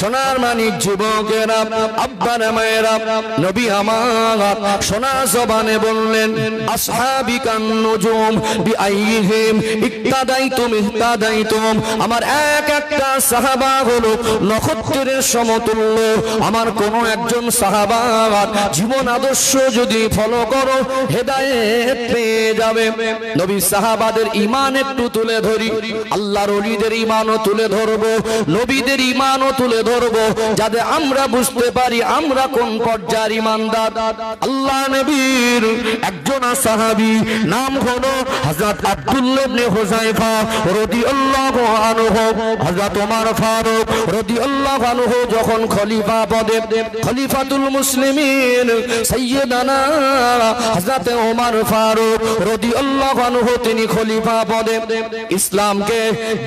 সোনার মায়েরা, নবী আমার, সোনা জবানে বললেন ইক্তাদাইতুম ইহতাদাইতুম আমার এক একটা সাহাবা হলো নক্ষত্রের সমতুল্য। আমার কোন একজন সাহাবা, জীবন আদর্শ যদি ফলো করো, হেদায়েত পেয়ে যাবে। নবী সাহাবাদের ঈমান একটু তুলে ধরি, আল্লাহর ওলিদের ঈমানও তুলে ধরবো। নবীদের ইমানও তুলে ধরবো, যাতে আমরা বুঝতে পারি আমরা কোন পর্যায়ের ঈমানদার। আল্লাহ নবীর একজন সাহাবী, নাম হলো হযরত আব্দুল্লাহ ইবনে হুযায়ফা রাদিয়াল্লাহু আনহু। হযরত ওমর ফারুক রাদিয়াল্লাহু আনহু যখন খলিফা পদে, খলিফাতুল মুসলিমিন সাইয়্যিদানা হযরত ওমর ফারুক রাদিয়াল্লাহু আনহু তিনি খলিফা পদে ইসলামকে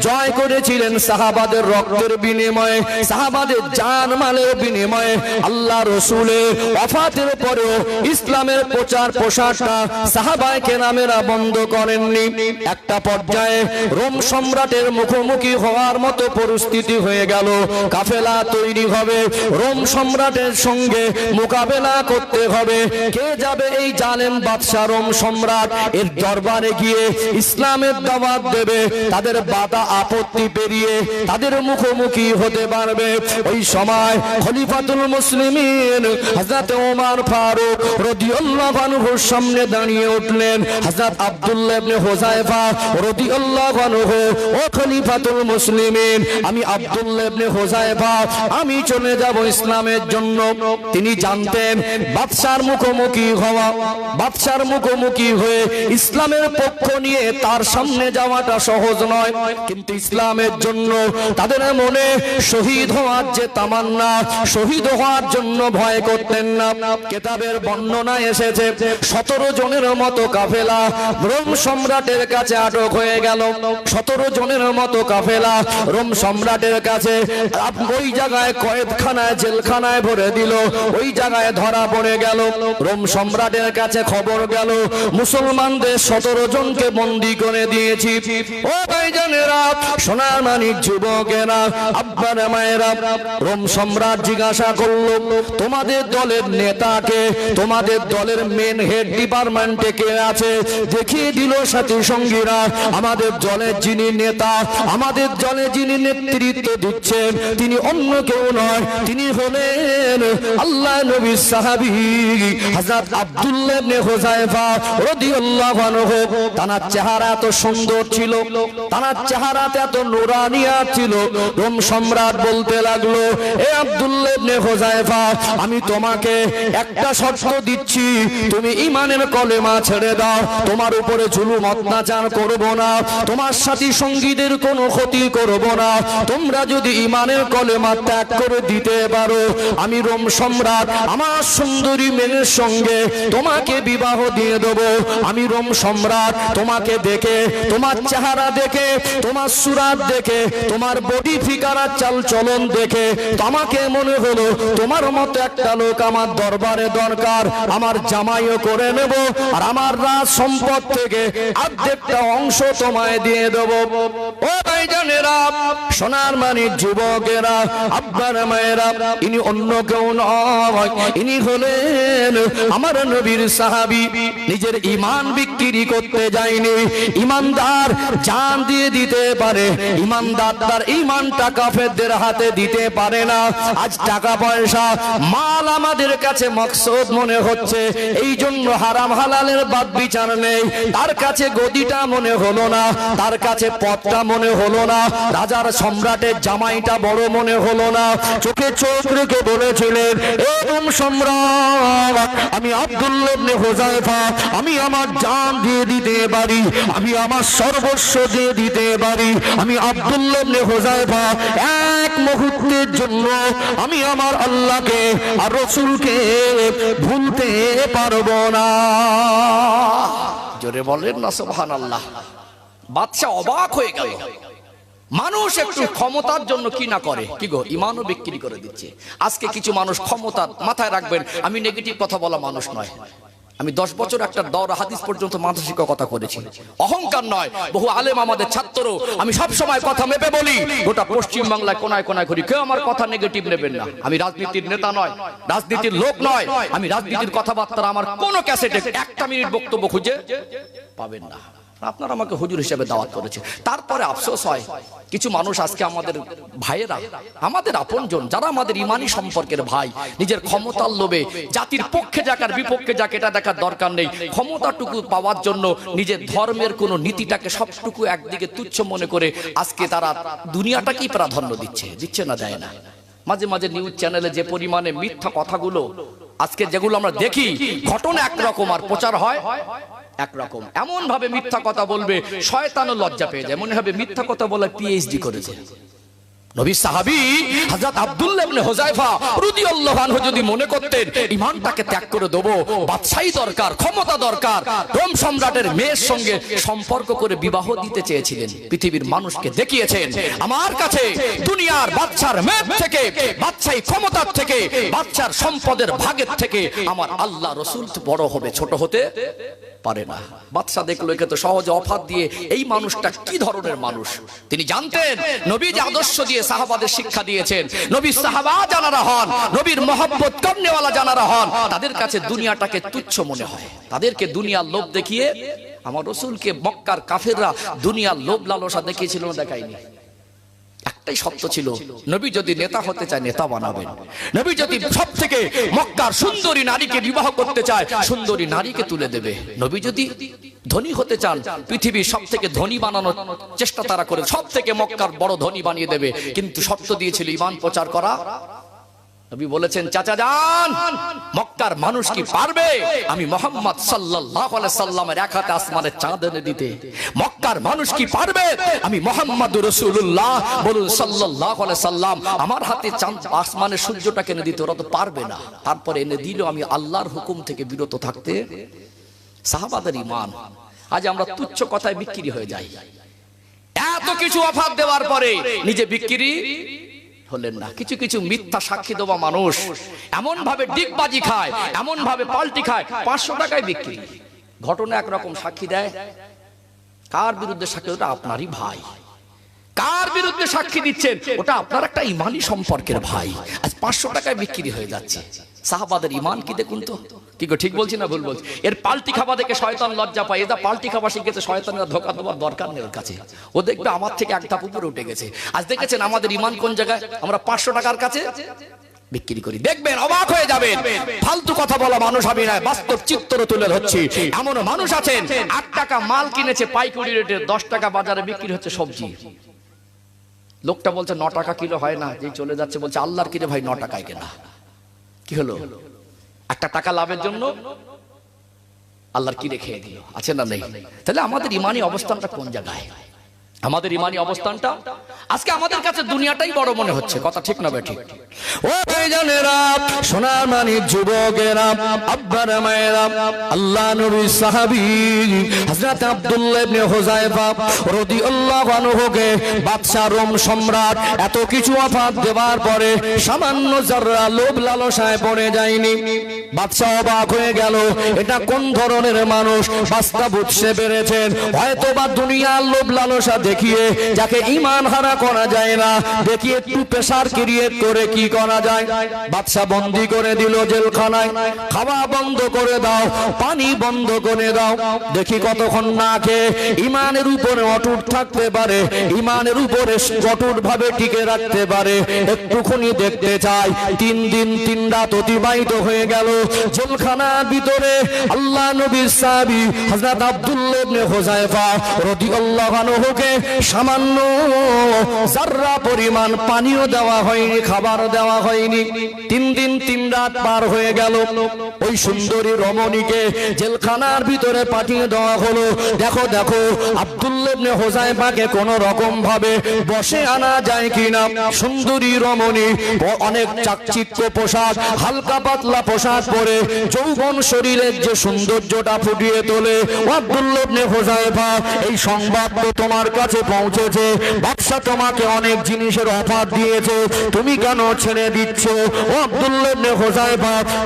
জয় করেছিলেন সাহাবাদের রক্তের বিনিময়ে, সাহাবাদের জান মালের বিনিময়ে, আল্লাহ রসুলের ওয়াফাতের পরেও ইসলামের প্রচার প্রসারটা সাহাবায়ে কেরামেরা বন্ধ করেননি। একটা পর্যায়ে রোম সম্রাটের মুখোমুখি হওয়ার মতো পরিস্থিতি হয়ে গেল। কাফেলা তৈরি হবে, রোম সম্রাটের সঙ্গে মোকাবেলা করতে হবে। কে যাবে এই জালেম বাদশাহ রোম সম্রাট? এর দরবারে গিয়ে ইসলামের দাওয়াত দেবে, তাদের বাধা আপত্তি পেরিয়ে তাদের মুখোমুখি হতে পারবে। ওই সময় খলিফাতুল মুসলিমিন হযরত ওমর ফারুক রাদিয়াল্লাহু আনহুর সামনে দাঁড়িয়ে উঠলেন। হযরত আব্দুল্লাহ ইবনে হুযায়ফা রাদিয়াল্লাহু আনহু, ও খলিফাতুল মুসলিমিন, আমি আব্দুল্লাহ ইবনে হুযায়ফা আমি চলে যাব ইসলামের জন্য। তিনি জানতেন বাদশার মুখোমুখি হওয়া, বাদশার মুখোমুখি হয়ে ইসলামের পক্ষ নিয়ে তার সামনে যাওয়াটা সহজ নয়। কিন্তু ইসলামের জন্য তাদের মনে, শহীদ হওয়ার যে তামান্না, শহীদ হওয়ার জন্য ভয় করতেন না। কেতাবের বর্ণনা এসেছে, সতেরো জনের মতো কাফেলা রোম সম্রাটের কাছে আটক হয়ে গেল। সতেরো জনের মতো কাফেলা রোম সম্রাটের কাছে ওই জায়গায় কয়েদখানায় জেলখানায় ভরে দিল, ওই জায়গায় ধরা পড়ে গেল। রোম সম্রাটের কাছে খবর গেল, মুসলমানদের সতেরো জনকে বন্দি করে দিয়েছি। ও ভাইজানেরা, সোনার মানিক যুবকেরা আব্বার মায়েরা, রোম সম্রাট জিজ্ঞাসা তোমাদের দলের নেতাকে, তোমাদের দলের মেন হেড ডিপার্টমেন্টে কে আছে? দেখিয়ে দিল সাথী সঙ্গীরা আমাদের দলের যিনি নেতা, আমাদের দলে যিনি নেতৃত্ব দিচ্ছেন, তিনি অন্য কেউ নয়, তিনি হলেন আল্লাহ নবী সাহাবী আব্দুল্লাহ চেহারা এত সুন্দর ছিল তার চেহারাতে এত নুরানিয়া ছিল রোম সম্রাট বলতে লাগল, এ আব্দুল্লাহ ইবনে হুযায়ফা, আমি তোমাকে একটা শর্ত দিচ্ছি। তুমি ঈমানের কলেমা ছেড়ে দাও। তোমার উপরে জুলুম, অত্যাচার করব না। তোমার সাথী সঙ্গীদের কোনো ক্ষতি করব না। তোমরা যদি ঈমানের কলেমা ত্যাগ করে দিতে পারো, আমি রোম সম্রাট, আমার সুন্দরী মেয়ের সঙ্গে তোমাকে বিবাহ দিয়ে দেবো। আমি রোম সম্রাট, তোমাকে দেখে, তোমার চেহারা দেখে, তোমার সুরাত দেখে, তোমার বডি ফিকার চাল চলন দেখে তোমাকে মনে হলো তোমার মতো একটা লোক আমার দরবারে দরকার। আমার জামাইও করে নেব আর আমার রাজ সম্পদ থেকে অর্ধেকটা অংশ তোমায় দিয়ে দেব। ও ভাইজানেরা সোনার মানিক যুবকেরা, আব্বার মায়েরা, ইনি অন্য কেউ নয়, ইনি হলেন আমার নবীর সাহাবী। নিজের ইমান বিক্রি করতে যায়নি ইমানদার জান দিয়ে দিতে পারে। ইমানদার তার ইমানটা কাফেরদের হাতে দিতে পারে না। আজ টাকা পয়সা, মাল আমাদের কাছে মকসদ মনে হচ্ছে। এই জন্য হারাম হালালের বাদ বিচার নেই। তার কাছে গদিটা মনে হলো না, তার কাছে পথটা মনে হলো না। রাজার সম্রাটের জামাইটা বড় মনে হলো না। চোখে চোখ রেখে বলেছিলেন এরকম সম্রাট, আমি আব্দুল্লাহ ইবনে হুযায়ফা আমি আমার জান দিয়ে দিতে পারি, আমি আমার সর্বস্ব দিয়ে দিতে পারি, আমি আব্দুল্লাহ ইবনে হুযায়ফা এক মুহূর্তের জন্য আমি আমার আল্লাহকে আর রসুলকে ভুলতে পারব না। জোরে বলেন না, সুবহানাল্লাহ। বাদশা অবাক হয়ে গেল। মানুষ একটু ক্ষমতার জন্য কি না করে? কি গো, ইমানও বিক্রি করে দিচ্ছে। আজকে কিছু মানুষ ক্ষমতা মাথায় রাখবেন, আমি নেগেটিভ কথা বলা মানুষ নয়। আমি দশ বছর একটা দর হাদিস পর্যন্ত মাথা করেছি। অহংকার নয়, বহু আলেম আমাদের ছাত্র আমি সব সময় কথা মেপে বলি, গোটা পশ্চিম বাংলায় কোনায় কোনায় করি কেউ আমার কথা নেগেটিভ নেবেন না। আমি রাজনীতির নেতা নয়, রাজনীতির লোক নয়। আমি রাজনীতির কথাবার্তা আমার কোনো ক্যাসেটে একটা মিনিট বক্তব্য খুঁজে পাবেন না। আপনারা আমাকে হুজুর হিসেবে দাওয়াত করেছে। তারপরে আফসোস হয়, কিছু মানুষ আজকে আমাদের ভাইয়েরা, আমাদের আপনজন, যারা আমাদের ইমানি সম্পর্কের ভাই, নিজের ক্ষমতার লোভে, জাতির পক্ষে যাক আর বিপক্ষে যাক, এটা দেখার দরকার নেই। ক্ষমতাটুকু পাওয়ার জন্য নিজের ধর্মের কোনো নীতিটাকে সবটুকু একদিকে তুচ্ছ মনে করে আজকে তারা দুনিয়াটাকেই প্রাধান্য দিচ্ছে দিচ্ছে না, দেয় না। মাঝে মাঝে নিউজ চ্যানেলে যে পরিমাণে মিথ্যা কথাগুলো, আজকে যেগুলো আমরা দেখি, ঘটনা একরকম আর প্রচার হয় একরকম। এমন ভাবে মিথ্যা কথা বলবে, শয়তানও লজ্জা পেয়ে যায়। মনে হবে মিথ্যা কথা বলে পিএইচডি করেছে। সম্পর্ক করে বিবাহ দিতে চেয়েছিলেন, পৃথিবীর মানুষকে দেখিয়েছেন, আমার কাছে দুনিয়ার বাচ্চার মেয়ের থেকে ক্ষমতার থেকে বাচ্চার সম্পদের ভাগের থেকে আমার আল্লাহ রসুল বড় হবে, ছোট হতে পারে না। বাদশা দেখল, একে তো সহজে অফার দিয়ে এই মানুষটা কি ধরনের মানুষ? তিনি জানতেন নবী যে আদর্শ দিয়ে সাহাবাদের শিক্ষা দিয়েছেন। নবী সাহাবা জানারা হন, নবীর মহব্বত কর্নেওয়ালা জানারা হন। তাদের কাছে দুনিয়াটাকে তুচ্ছ মনে হয়। তাদেরকে দুনিয়ার লোভ দেখিয়ে, আমার রসুলকে মক্কার কাফেররা দুনিয়ার লোভ লালসা দেখিয়েছিল দেখায়নি। একটাই সত্য ছিল নবী যদি নেতা হতে চায় নেতা বানাবেন। নবী যদি সব থেকে মক্কার সুন্দরী নারীকে বিবাহ করতে চায় সুন্দরী নারীকে তুলে দেবে। নবী যদি ধনী হতে চান পৃথিবীর সব থেকে ধনী বানানোর চেষ্টা তারা করে সব থেকে মক্কার বড় ধনী বানিয়ে দেবে। কিন্তু শর্ত দিয়েছিল ইমান প্রচার করা। নবী বলেছেন, চাচা যান, মক্কার মানুষ কি পারবে? আমি মোহাম্মদ সাল্লামের এক হাতে আসমানের চাঁদ এনে দিতে। মক্কার মানুষ কি পারবে? আমি মোহাম্মদ বলুন সাল্লাম, আমার হাতে চাঁদ, আসমানের সূর্যটাকে এনে দিতে, ওরা তো পারবে না। তারপরে এনে দিল আমি আল্লাহর হুকুম থেকে বিরত থাকতে। সাহাবাদের ইমান আজ আমরা তুচ্ছ কথায় বিক্রি হয়ে যাই। এত কিছু অফার দেওয়ার পরে নিজে বিক্রি হলেন না। কিছু কিছু মিথ্যা সাক্ষী দেওয়া মানুষ এমন ভাবে ডিগবাজি খায় এমন ভাবে পাল্টি খায়, পাঁচশো টাকায় বিক্রি। ঘটনা একরকম সাক্ষী দেয়। কার বিরুদ্ধে সাক্ষী? ওটা আপনারই ভাই। কার বিরুদ্ধে সাক্ষী দিচ্ছেন? ওটা আপনার একটা ইমানি সম্পর্কের ভাই। আজ পাঁচশো টাকায় বিক্রি হয়ে যাচ্ছে। সাহাবাদের ইমান কি দেখুন তো? কি গো ঠিক বলছি না ভুল বলছি? এর পাল্টি খাওয়া দেখে শয়তান লজ্জা পায়। এটা পাল্টি খাবার শিখেছে শয়তানের ধোকা দেওয়ার দরকার নেই ওর কাছে। ও দেখবে আমার থেকে এক ধাপ উপরে উঠে গেছে। আজ দেখেছেন আমাদের ইমান কোন জায়গায়? আমরা পাঁচশো টাকার কাছে বিক্রি করি। দেখবেন অবাক হয়ে যাবেন। ফালতু কথা বলা মানুষ আমি নয় বাস্তব চিত্র তুলে ধরছি। এমন মানুষ আছেন আট টাকা মাল কিনেছে পাইকারি রেটে দশ টাকা বাজারে বিক্রি হচ্ছে সবজি। লোকটা বলছে ন টাকা কিলো হয় না যে চলে যাচ্ছে বলছে আল্লাহর কিনে ভাই ন টাকায় কেনা? কি হলো? একটা টাকা লাভের জন্য আল্লাহর কি রেখে দিল? আছে না নেই? তাহলে আমাদের ইমানি অবস্থানটা কোন জায়গায়? আমাদের ইমানি অবস্থানটা আজকে আমাদের কাছে দুনিয়াটাই বড় মনে হচ্ছে। কথা ঠিক না ঠিক? ও ভাইজানেরা সোনার মানিক যুবকেরা, আব্বার মায়েরা, আল্লাহ নবী সাহাবী, হযরত আব্দুল্লাহ ইবনে হুযায়ফা রাদিয়াল্লাহু আনহুকে বাদশা রোম সম্রাট এত কিছু অফার দেওয়ার পরে সামান্য যারা লোভ লালসায় পড়ে যায়নি বাদশা অবাক হয়ে গেল, এটা কোন ধরনের মানুষ? বাস্তা বুঝতে পেরেছেন। হয়তো বা দুনিয়ার লোভ লালসা দেখিয়ে যাকে ইমান হারা করা যায় না। দেখি একটু প্রেসার ক্রিয়েট করে কি করা যায়। বাদশা বন্দি করে দিল জেলখানায়। খাওয়া বন্ধ করে দাও, পানি বন্ধ করে দাও। দেখি কতক্ষণ না খেয়ে ইমানের উপরে অটুট থাকতে পারে, ইমানের উপরে অটুট ভাবে টিকে রাখতে পারে। একটুখানি দেখতে চাই। তিন দিন, তিন রাত অতিবাহিত হয়ে গেল জেলখানার ভিতরে। আল্লাহ নবীর সাহাবী হযরত আব্দুল্লাহ ইবনে হুযায়ফা রাদিয়াল্লাহু আনহুকে সামান্য যাররা পরিমাণ পানিও দেওয়া হয়নি খাবার দেওয়া হয়নি। তিন দিন, তিন রাত পার হয়ে গেল। ওই সুন্দরী রমণীকে জেলখানার ভিতরে পাঠিয়ে দেওয়া হলো। দেখো দেখো আব্দুল্লাহ ইবনে হুযায়ফাকে কোন রকম ভাবে বসে আনা যায় কিনা। সুন্দরী রমণী, অনেক চাকচিক্য পোশাক, হালকা পাতলা পোশাক পরে যৌবন শরীরের যে সৌন্দর্যটা ফুটিয়ে তোলে। ইবনে হুযায়ফা এই সংবাদ তো তোমার কাছে পৌঁছেছে। বাদশা তোমাকে অনেক জিনিসের অফার দিয়েছে। তুমি কেন ছেড়ে দিচ্ছ?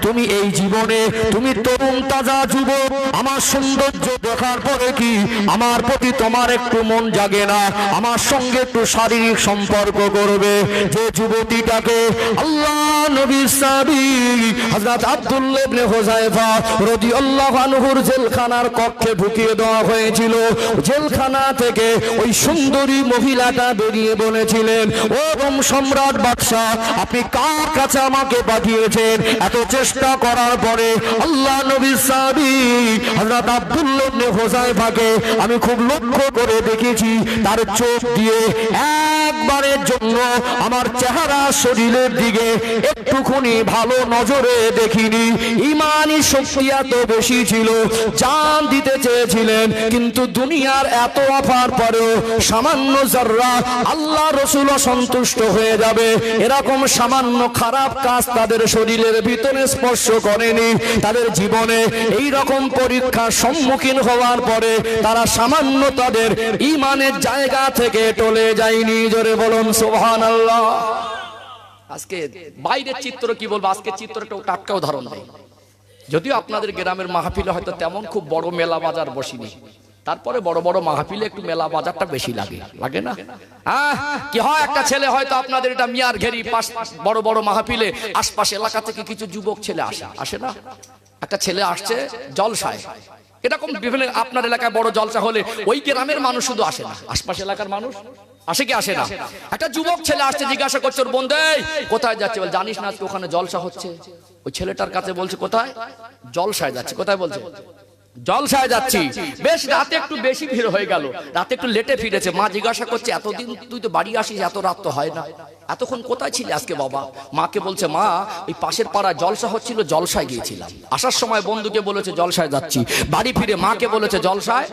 তুমি এই জীবনে, তুমি তরুণ তাজা যুবক। আমার সৌন্দর্য দেখার পরে কি? আমার প্রতি তোমার একটু মন জাগে না। আমার সঙ্গে একটু শারীরিক সম্পর্ক করবে। যে যুবতীটাকে আল্লাহ নবী সাবি, হযরত আব্দুল্লাহ আনহুর জেলখানার কক্ষে ঢুকিয়ে দেওয়া হয়েছিল। জেলখানা থেকে ওই সুন্দরী মহিলাটা বেরিয়ে বলেছিলেন, ও রোম সম্রাট বাদশাহ, আপনি কার কাছে আমাকে পাঠিয়েছেন? এত চেষ্টা করার পরে আল্লাহ নবী সাবি হযরত আব্দুল্লাহ হুযায়ফাকে আমি খুব লক্ষ্য করে দেখেছি, তার চোখ দিয়ে একবারের জন্য আমার চেহারা শরীরের দিকে একটুখানি ভালো নজরে দেখিনি। ইমানি শক্তি এত বেশি ছিল, জান দিতে চেয়েছিলেন, কিন্তু দুনিয়ার এত অফার পরেও সামান্য জাররা আল্লাহ রসুল সন্তুষ্ট হয়ে যাবে, এরকম সামান্য খারাপ কাজ তাদের শরীরের ভিতরে স্পর্শ করেনি। তাদের জীবনে এই রকম পরীক্ষার সম্মুখীন হওয়ার পরে তারা সামান্য তাদের ইমানের জায়গা থেকে টলে যায়নি, জোরে বলুন সোহান আল্লাহ আজকে বাইরের চিত্র কি বলব? আজকে চিত্রটা টাটকা উদাহরণ দেয় যদিও আপনাদের গ্রামের মাহফিলে হয়তো তেমন খুব বড় মেলা বাজার বসিনি। তারপরে বড় বড় মাহফিলে একটু মেলা বাজারটা বেশি লাগে। লাগে না? হ্যাঁ কি হয়? একটা ছেলে হয়তো আপনাদের এটা মিয়ার ঘেরি, পাশ, বড় বড় মাহফিলে আশপাশ এলাকা থেকে কিছু যুবক ছেলে আসে। আসে না? একটা ছেলে আসছে জলসায়। এরকম বিভিন্ন আপনার এলাকায় বড় জলসা হলে ওই গ্রামের মানুষ শুধু আসে না। আশপাশ এলাকার মানুষ আসে কি আসে না? একটা যুবক ছেলে আসছে জিজ্ঞাসা করছে ওর বন্ধু "এই, কোথায় যাচ্ছে? বল জানিস না আজকে ওখানে জলসা হচ্ছে। ওই ছেলেটার কাছে বলছে কোথায়? জলসায় যাচ্ছে। কোথায় বলছে? জলসায় যাচ্ছি। বেশ রাতে একটু বেশি ভিড় হয়ে গেল। রাতে একটু লেটে ফিরেছে। মা জিজ্ঞাসা করছে এতদিন তুই তো বাড়ি আসিস এত রাত তো হয় না। এতক্ষণ কোথায় ছিলি আজকে বাবা? মাকে বলছে মা ওই পাশের পাড়া জলসা হচ্ছিল জলসায় গিয়েছিলাম। আসার সময় বন্ধুকে বলেছে জলসায় যাচ্ছি। বাড়ি ফিরে মাকে বলেছে জলসায়?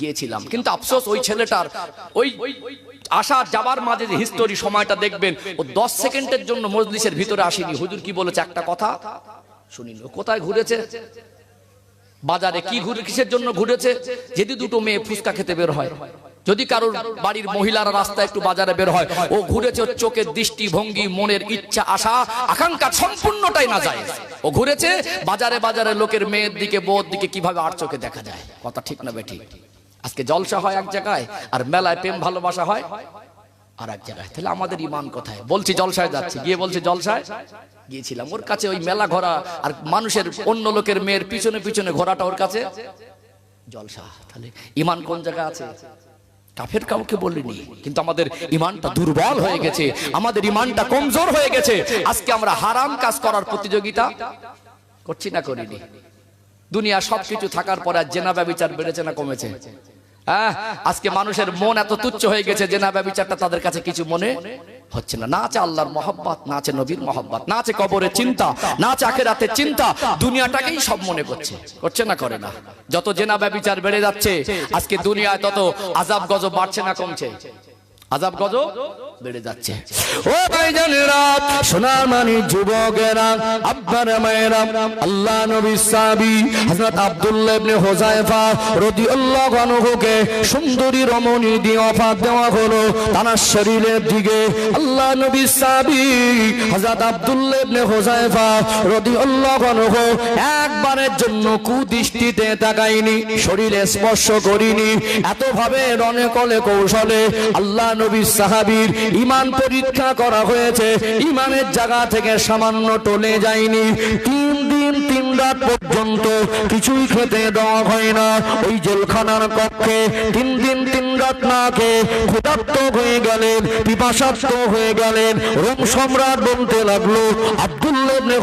গিয়েছিলাম। কিন্তু আফসোস ওই ছেলেটার ওই আসা যাবার মাঝে যে হিস্টোরি সময়টা দেখবেন ও দশ সেকেন্ডের জন্য মজলিসের ভিতরে আসেনি। হুজুর কি বলেছে একটা কথা? শুনিল কোথায় ঘুরেছে? বাজারে কি ঘুরে কিসের জন্য ঘুরেছে? যদি দুটো মেয়ে ফুচকা খেতে বের হয় যদি কারোর বাড়ির মহিলারা রাস্তায় একটু বাজারে বের হয় ও ঘুরেছে চোখের দৃষ্টি ভঙ্গি মনের ইচ্ছা আশা আকাঙ্ক্ষা সম্পূর্ণটাই না যায়। ও ঘুরেছে বাজারে বাজারে লোকের মেয়ের দিকে বউর দিকে কীভাবে আর চোখে দেখা যায়? কথা ঠিক না বেঠিক আজকে জলসা হয় এক জায়গায়, আর মেলায় প্রেম ভালোবাসা হয় আর এক জায়গায়। তাহলে আমাদের ইমান কোথায়? বলছি জলসায় যাচ্ছি। গিয়ে বলছি, জলসায়? গিয়েছিলাম। ওর কাছে ওই মেলা ঘোরা আর মানুষের অন্য লোকের মেয়ের পিছনে পিছনে ঘোরাটা ওর কাছে। জলসা, তাহলে ইমান কোন জায়গায় আছে? কাফের কাউকে বলিনি, কিন্তু আমাদের ইমানটা দুর্বল হয়ে গেছে। আমাদের ইমানটা কমজোর হয়ে গেছে। আজকে আমরা হারাম কাজ করার প্রতিযোগিতা করছি না করিনি। দুনিয়া সবকিছু থাকার পরে আর জেনা ব্যবচার বেড়েছে না কমেছে? হ্যাঁ আজকে মানুষের মন এত তুচ্ছ হয়ে গেছে, জেনা ব্যবচারটা তাদের কাছে কিছু মনে হচ্ছে না। আছে আল্লাহর মহব্বত, না আছে নবীর মহব্বত, না আছে কবরের চিন্তা, না আছে আখেরাতের চিন্তা। দুনিয়াটাকেই সব মনে করছে। করছে না, করে না। যত জেনা ব্যবচার বেড়ে যাচ্ছে, আজকে দুনিয়ায় তত আজাব গজব বাড়ছে না কমছে? আজাব গজব একবারের জন্য কুদৃষ্টিতে তাকাইনি শরীরে স্পর্শ করিনি এত ভাবে রনে কলে কৌশলে আল্লাহ নবী সাহাবীর ইমান পরীক্ষা করা হয়েছে। ইমানের জায়গা থেকে সামান্য টলে যায়নি। তিন দিন তিন রাত পর্যন্ত কিছুই খেতে দেওয়া হয় না। ওই জেলখানার কক্ষে তিন দিন, তিন রাত না খেয়ে হয়ে গেলেন পিপাসার্থ হয়ে গেলেন। রোম সম্রাট বলতে লাগল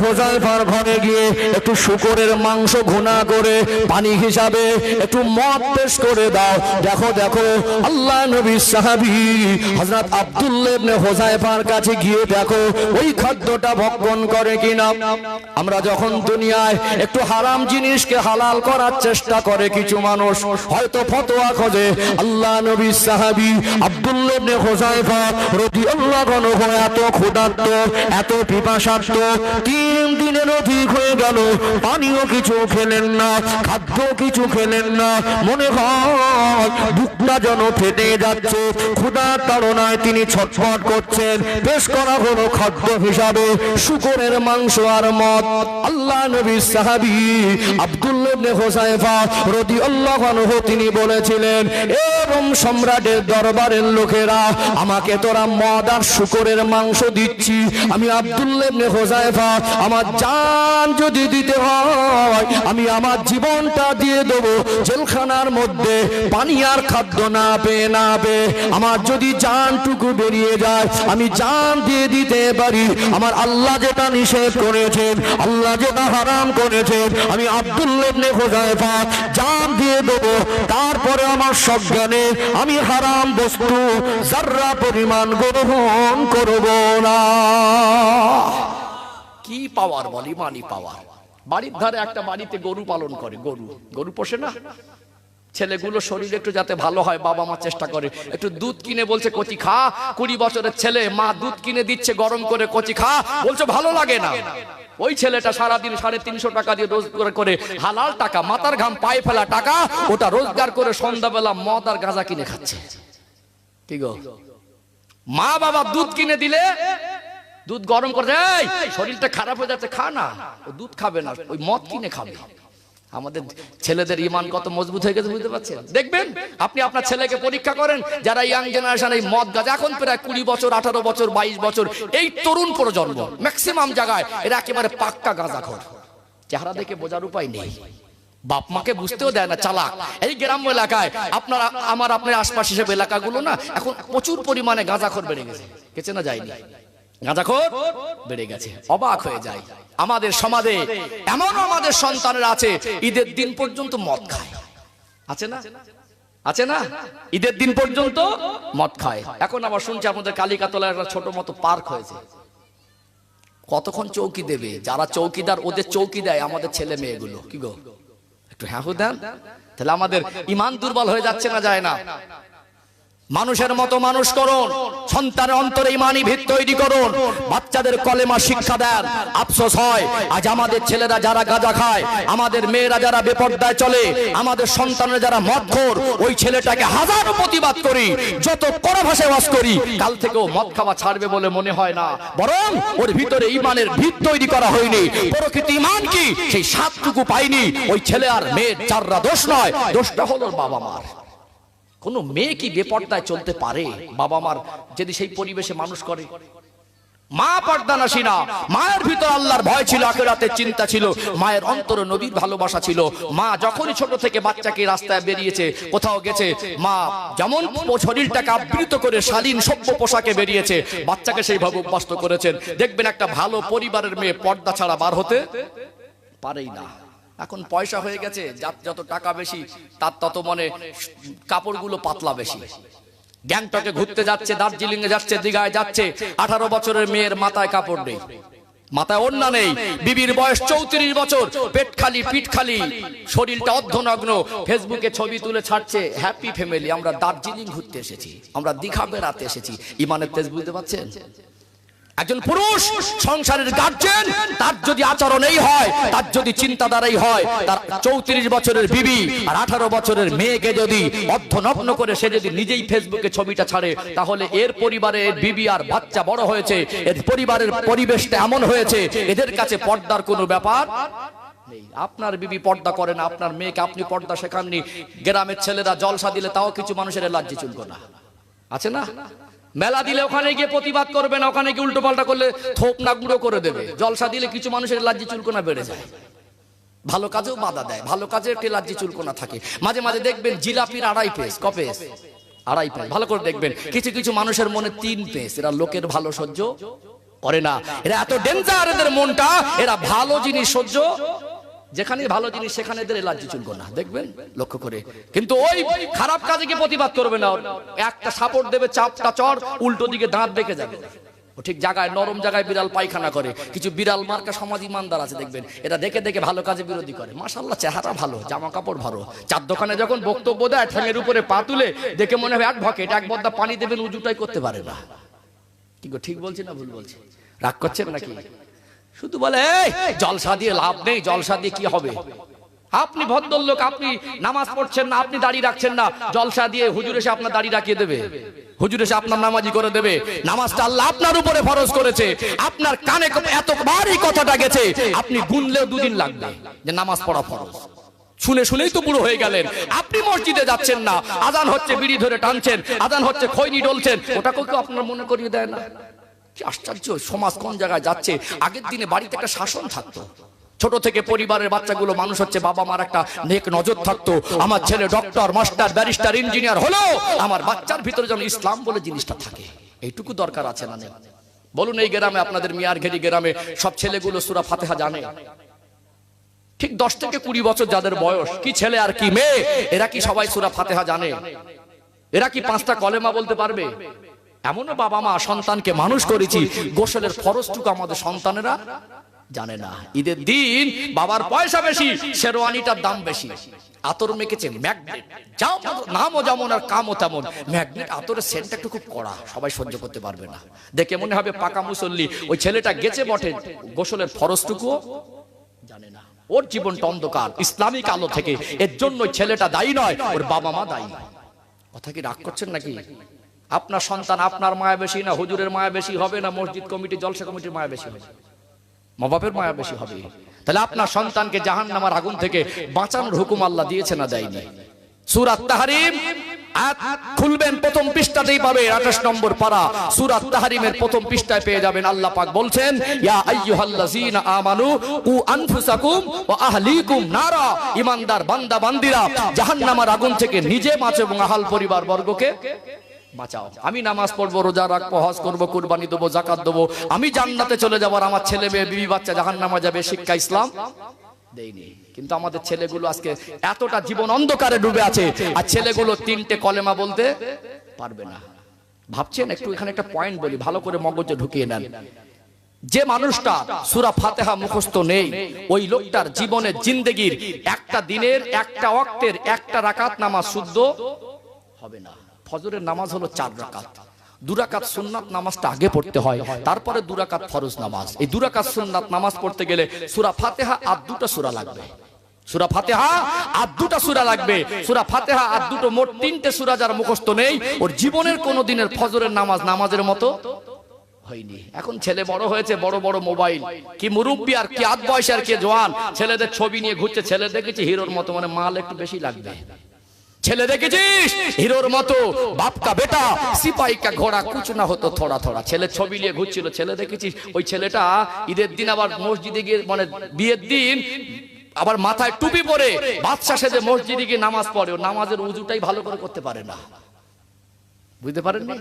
হোজাইফার ঘরে গিয়ে একটু মাংস ঘুনা করে পানি হিসাবে একটু মদ পেশ করে দাও। দেখো দেখো, আল্লাহ নবী সাহাবী হযরত আব্দুল্লাহ হোজাইফার কাছে গিয়ে দেখো, ওই খাদ্যটা ভক্ষণ করে কিনা। আমরা যখন দুনিয়ায় একটু হারাম জিনিসকে হালাল করার চেষ্টা করে কিছু মানুষ। হয়তো ফতোয়া খোঁজে। আল্লাহ নবী সাহাবী আব্দুল্লাহ ইবনে হুযায়ফা রাদিয়াল্লাহু আনহু এত ক্ষুধার্ত, এত পিপাসার্ত, তিন দিনের অধিক হয়ে গেল। পানিও কিছু খেলেন না, খাদ্য কিছু খেলেন না। মনে হয় বুকটা যেন ফেটে যাচ্ছে। ক্ষুধার তাড়নায় তিনি ছটফট করছেন। পেশ করা হলো খাদ্য হিসাবে। শুকরের মাংস আর মদ। আল্লাহ নবী সাহাবী তিনি বলেছিলেন সম্রাটের দরবারের লোকেরা, আমাকে তোরা মদ আর শুকরের মাংস দিচ্ছি। আমি আমার যদি দিতে হয়, আমি আমার জীবনটা দিয়ে দেব। জেলখানার মধ্যে পানি আর খাদ্য না পেয়ে না পেয়ে আমার যদি জানটুকু বেরিয়ে যায়, আমি জান দিয়ে দিতে পারি। আমার আল্লাহ যেটা নিষেধ করেছেন, আল্লাহ যেটা হারাম করেছেন আমি আব্দুল্লাহ ইবনে হুযায়ফা জান দিয়ে দেব। তারপরে আমার সজ্ঞানে আমি হারাম বস্তু যার্রা পরিমাণ গ্রহণ করব না। কি পাওয়ার বলি? মানি পাওয়ার। বাড়ির ধারে একটা বাড়িতে গরু পালন করে। গরু। গরু পোষে না? ছেলেগুলো শরীর একটু যাতে ভালো হয় বাবা মা চেষ্টা করে। একটু দুধ কিনে বলছে কচি খা। কুড়ি বছরের ছেলে মা দুধ কিনে দিচ্ছে গরম করে কচি খা। বলছে ভালো লাগে না। ওই ছেলেটা সারাদিন সাড়ে তিনশো টাকা দিয়ে রোজগার করে, হালাল টাকা, মাথার ঘাম, পায়ে ফেলা টাকা, ওটা রোজগার করে সন্ধ্যাবেলা মদ আর গাঁজা কিনে খাচ্ছে। কি গো? মা বাবা দুধ কিনে দিলে, দুধ গরম করে শরীরটা খারাপ হয়ে যাচ্ছে, খা না। ও দুধ খাবে না, ওই মদ কিনে খাবে। আমাদের ছেলেদের ইমান কত মজবুত হয়ে গেছে বুঝতে পারছেন? দেখবেন, আপনি আপনার ছেলেকে পরীক্ষা করেন, যারা ইয়াং জেনারেশন এই মদ গাছ, এখন প্রায় কুড়ি বছর, আঠারো বছর, বাইশ বছর, এই তরুণ প্রজন্ম ম্যাক্সিমাম জায়গায় এরা একেবারে পাক্কা গাঁজা খোর চেহারা দেখে বোঝার উপায় নেই। বাপ মাকে বুঝতেও দেয় না, চালাক। এই গ্রাম্য এলাকায় আপনার, আমার আপনার আশপাশ হিসেবে এলাকাগুলো না, এখন প্রচুর পরিমাণে গাঁজাখোর বেড়ে গেছে। গেছে না যায়নি? গাঁজাখোর বেড়ে গেছে অবাক হয়ে যায়। আমাদের সমাজে এমন আমাদের সন্তানের আছে ঈদের দিন পর্যন্ত মদ খায়। আছে না? আছে না? ঈদের দিন পর্যন্ত মদ খায়। এখন আবার শুনছি আমাদের কালিকাতলায় একটা ছোট মতো পার্ক হয়েছে। কতক্ষণ চৌকি দেবে? যারা চৌকিদার ওদের চৌকি দেয় আমাদের ছেলে মেয়েগুলো। কি গো? একটু হ্যাঁ হু দেন। তাহলে আমাদের ইমান দুর্বল হয়ে যাচ্ছে না যায় না? মানুষের মতো মানুষ করুন, সন্তানের অন্তরে ইমানি ভিত তৈরি করুন, বাচ্চাদের কলেমা শিক্ষা দেন, আফসোস হয়, আজ আমাদের ছেলেরা যারা গাঁজা খায়, আমাদের মেয়েরা যারা বেপর্দায় চলে, আমাদের সন্তানের যারা মদখোর, ওই ছেলেটাকে হাজারো প্রতিবাদ করি, যত কড়া ভাষায় বাস করি, কাল থেকেও মদ খাওয়া ছাড়বে বলে মনে হয় না, বরং ওর ভিতরে ইমানের ভিত তৈরি করা হয়নি, প্রকৃত ইমান কি? সেই সাতটুকু পাইনি, ওই ছেলে আর মেয়ের চাররা দোষ নয়, দোষটা হলো বাবা মার কোন মেয়ে কি বেপর্দায় চলতে পারে? বাবা মার যদি সেই পরিবেশে মানুষ করে। মা পর্দা নাসি না। মায়ের ভিতর আল্লাহর ভয় ছিল, আখেরাতের চিন্তা ছিল, মায়ের অন্তর নবীর ভালোবাসা ছিল। মা যখনই ছোট থেকে বাচ্চাকে রাস্তায় বেরিয়েছে, কোথাও গেছে, মা যেমন শরীরটাকে আবৃত করে শালীন সভ্য পোশাকে বেরিয়েছে, বাচ্চাকে সেইভাবে অভ্যস্ত করেছেন। দেখবেন একটা ভালো পরিবারের মেয়ে পর্দা ছাড়া বার হতে পারেই না। এখন পয়সা হয়ে গেছে, যার যত টাকা বেশি, তার তত মনে কাপড়গুলো পাতলা বেশি। গ্যাংটকে ঘুরতে যাচ্ছে দার্জিলিং এ যাচ্ছে, দীঘায় যাচ্ছে, আঠারো বছরের মেয়ের মাথায় কাপড় নেই। মাথায় ওন্না নেই, বিবির বয়স চৌত্রিশ বছর, পেট খালি, পিঠ খালি, শরীরটা অর্ধনগ্ন, ফেসবুকে ছবি তুলে ছাড়ছে হ্যাপি ফ্যামিলি আমরা দার্জিলিং ঘুরতে এসেছি, আমরা দীঘা বেড়াতে এসেছি। ইমানের তেজ বুঝতে পারছেন? একজন পুরুষ সংসারের গার্জেন তার যদি আচরণ এই হয়, তার যদি চিন্তাধারাই হয়, তার চৌত্রিশ বছরের বিবি আর আঠারো বছরের মেয়েকে যদি অর্ধনগ্ন করে সে যদি নিজেই ফেসবুকে ছবিটা ছাড়ে, তাহলে এর পরিবারে বিবি আর বাচ্চা বড় হয়েছে, এর পরিবারের পরিবেশটা এমন হয়েছে, এদের কাছে পর্দার কোনো ব্যাপার আপনার বিবি পর্দা করে না, আপনার মেয়েকে আপনি পর্দা শেখাননি, গ্রামের ছেলেরা জলসা দিলে তাও কিছু মানুষের লাজ্জি চুলকো না আছে না? মেলা দিলে ওখানে গিয়ে প্রতিবাদ করবে না, ওখানে গিয়ে উল্টো পাল্টা করলে থোপ না গুঁড়ো করে দেবে। জলসা দিলে কিছু মানুষের লাজ্জি চুলকোনা বেড়ে যায়। ভালো কাজেও বাধা দেয়, ভালো কাজে একটি লাজ্জি চুলকোনা থাকে। মাঝে মাঝে দেখবেন জিলাপির আড়াই পেস কপেস আড়াই পেস, ভালো করে দেখবেন। কিছু কিছু মানুষের মনে তিন পেস, এরা লোকের ভালো সহ্য করে না। এরা এত ডেঞ্জার এদের মনটা, এরা ভালো জিনিস সহ্য যেখানে ভালো জিনিস সেখানে এদের লাজ্জি চুলকো না। দেখবেন? লক্ষ্য করে। কিন্তু ওই খারাপ কাজে কি প্রতিবাদ করবে না। একটা সাপোর্ট দেবে চাপটা চর উল্টো দিকে দাঁত বেঁকে যাবে। ঠিক জায়গায় নরম জায়গায় বিড়াল পায়খানা করে। কিছু বিড়াল মার্কা সমাজ ইমানদার আছে দেখবেন? এটা দেখে দেখে ভালো কাজে বিরোধী করে। মাশাল্লাহ চেহারা ভালো জামা কাপড় ভালো। চার দোকানে যখন বক্তব্য দেয় ঠ্যাঙের উপরে পা তুলে দেখে মনে হয় অ্যাডভোকেট এক বদ্দা পানি দেবেন উজুটাই করতে পারে না। কি ঠিক বলছি না ভুল বলছি? রাগ করছেন নাকি? শুধু বলে জলসা দিয়ে লাভ নেই জলসা দিয়ে কি হবে? আপনি ভদ্রলোক আপনি নামাজ পড়ছেন না আপনি দাড়ি রাখছেন না জলসা দিয়ে হুজুর এসে আপনার দাড়ি রাখিয়ে দেবে। হুজুর এসে আপনার নামাজি করে দেবে। নামাজটা আল্লাহ আপনার উপরে ফরজ করেছে। আপনার কানে এতবার এই কথাটা গেছে। আপনি গুনলেও দুদিন লাগবে যে নামাজ পড়া ফরজ। শুনে শুনেই তো বুড়ো হয়ে গেলেন। আপনি মসজিদে যাচ্ছেন না। আজান হচ্ছে বিড়ি ধরে টানছেন। আজান হচ্ছে খৈনি ডলছেন। ওটাকেও তো আপনার মনে করিয়ে দেয় না? কি আশ্চর্য, সমাজ কোন জায়গায় যাচ্ছে? আগের দিনে বাড়িতে একটা শাসন থাকতো। ছোট থেকে পরিবারের বাচ্চাগুলো মানুষ হচ্ছে, বাবা মার একটা নেক নজর থাকতো। আমার ছেলে ডক্টর, মাস্টার, ব্যারিস্টার, ইঞ্জিনিয়ার হলো। আমার বাচ্চার ভিতরে যেন ইসলাম বলে জিনিসটা থাকে। এইটুকু দরকার আছে না নেই? বলুন, এই গ্রামে আপনাদের মিয়ার ঘেরি গ্রামে সব ছেলেগুলো সুরা ফাতেহা জানে? ঠিক দশ থেকে কুড়ি বছর যাদের বয়স, কি ছেলে আর কি মেয়ে, এরা কি সবাই সুরা ফাতেহা জানে? এরা কি পাঁচটা কলেমা বলতে পারবে? এমনও বাবা মা সন্তানকে মানুষ করেছি, গোসলের খরচটুকু আমাদের সন্তানেরা জানে না। ঈদের দিন বাবার পয়সা বেশি, শেরওয়ানিটার দাম বেশি। আতর মেখেছে ম্যাগনেট। যাও নামও যেমন আর কামও তেমন। ম্যাগনেট আতরের সেন্টটা একটু খুব কড়া, সবাই সহ্য করতে পারবে না। দেখে মনে হবে পাকা মুসল্লি, ওই ছেলেটা গেছে বটে, গোসলের ফরজটুকুও জানে না। ওর জীবনটা অন্ধকার, ইসলামিক আলো থেকে। এর জন্য ছেলেটা দায়ী নয়, ওর বাবা মা দায়ী। কথা কি রাগ করছেন নাকি? আপনার সন্তান আপনার মায়া বেশি না, হুজুরের মায়া বেশি হবে না, মসজিদ কমিটি, জলসা কমিটির মায়া বেশি হবে? মা বাপের মায়া বেশি হবে। তাহলে আপনার সন্তানকে জাহান নামার আগুন থেকে বাঁচানোর হুকুম আল্লাহ দিয়েছে না দেয়নি? সুরাত তাহারিম খুলবেন, প্রথম পৃষ্ঠাতেই পাবে 28 নম্বর পারা। সূরা তাহরিমের প্রথম পৃষ্ঠায় পেয়ে যাবেন, আল্লাহ পাক বলছেন, ইয়া আইয়ুহাল্লাযীনা আমানু কু আনফুসাকুম ওয়া আহলিকুম নারা। ঈমানদার বান্দা, বান্দিরা, জাহান্নামের আগুন থেকে নিজে বাঁচো এবং আহাল পরিবার বর্গকে বাঁচাও। আমি নামাজ পড়ব, রোজা রাখব, হজ করব, কুরবানি দেবো জাকাত দেবো। আমি জান্নাতে চলে যাব আর আমার ছেলে মেয়ে, বিবি, বাচ্চা, জাহান্নামা যাবে, শিক্ষা, ইসলাম দেয়নি। কিন্তু আমাদের ছেলেগুলো আজকে এতটা জীবন অন্ধকারে ডুবে আছে, আর ছেলেগুলো তিনটে কলেমা বলতে পারবে না। ভাবছেন, একটু এখানে একটা পয়েন্ট বলি, ভালো করে মগজে ঢুকিয়ে নেন। যে মানুষটা সুরা ফাতেহা মুখস্থ নেই, ওই লোকটার জীবনের জিন্দেগির একটা দিনের, একটা অক্তের একটা রাকাত নামাজ শুদ্ধ হবে না। ফজরের নামাজ হলো চার রাকাত। দুরাকাত সুন্নাত নামাজটা আগে পড়তে হয়, তারপরে দুরাকাত ফরজ নামাজ। এই দুরাকাত সুন্নাত নামাজ পড়তে গেলে সুরা ফাতেহা আর দুটো সুরা লাগবে। সুরা ফাতেহা আর দুটো সুরা লাগবে। সুরা ফাতেহা আর দুটো মোট তিনটে সুরা যার মুখস্থ নেই, ওর জীবনের কোনো দিনের ফজরের নামাজ নামাজের মতো হয়নি। এখন ছেলে বড় হয়েছে, বড় বড় মোবাইল। কি মুরব্বী আর কি আধ বয়স আর কে জোয়ান ছেলেদের ছবি নিয়ে ঘুরছে, ছেলে দেখেছি হিরোর মতো মানে মাল একটু বেশি লাগবে। ছেলে দেখেছিস? হিরোর মতো, বাপকা বেটা সিপাহি কা ঘোড়া, কুচ না হতো, থোড়া থোড়া। ছেলে ছবি নিয়ে ঘুরছিল, ছেলে দেখেছিস? ওই ছেলেটা ঈদের দিন আবার মসজিদে গিয়ে মানে বিয়ের দিন আবার মাথায় টুপি পরে বাদশা সেজে মসজিদে গিয়ে নামাজ পড়ে। ও নামাজের উজুটাই ভালো করে করতে পারে না। বুঝতে পারেননি?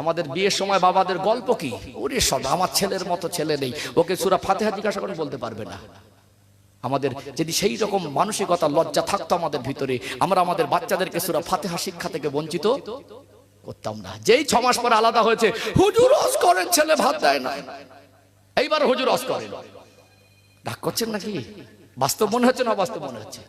আমাদের বিয়ের সময় বাবাদের গল্প কি? ওরে সদা, আমার ছেলের মতো ছেলে নেই। ওকে সুরা ফাতেহা জিজ্ঞাসা করে বলতে পারবে না। আমাদের যদি সেই রকম মানসিকতা, লজ্জা থাকতো আমাদের ভিতরে, আমরা আমাদের বাচ্চাদেরকে সুরা ফাতেহা শিক্ষা থেকে বঞ্চিত করতাম না। যেই ছ মাস পরে আলাদা হয়েছে, হুজুর অস করেন, ছেলে ভাত দেয় না। এইবার হুজুর অস করেন। ডাক করছেন নাকি? বাস্তব মনে হচ্ছে না বাস্তব মনে হচ্ছে?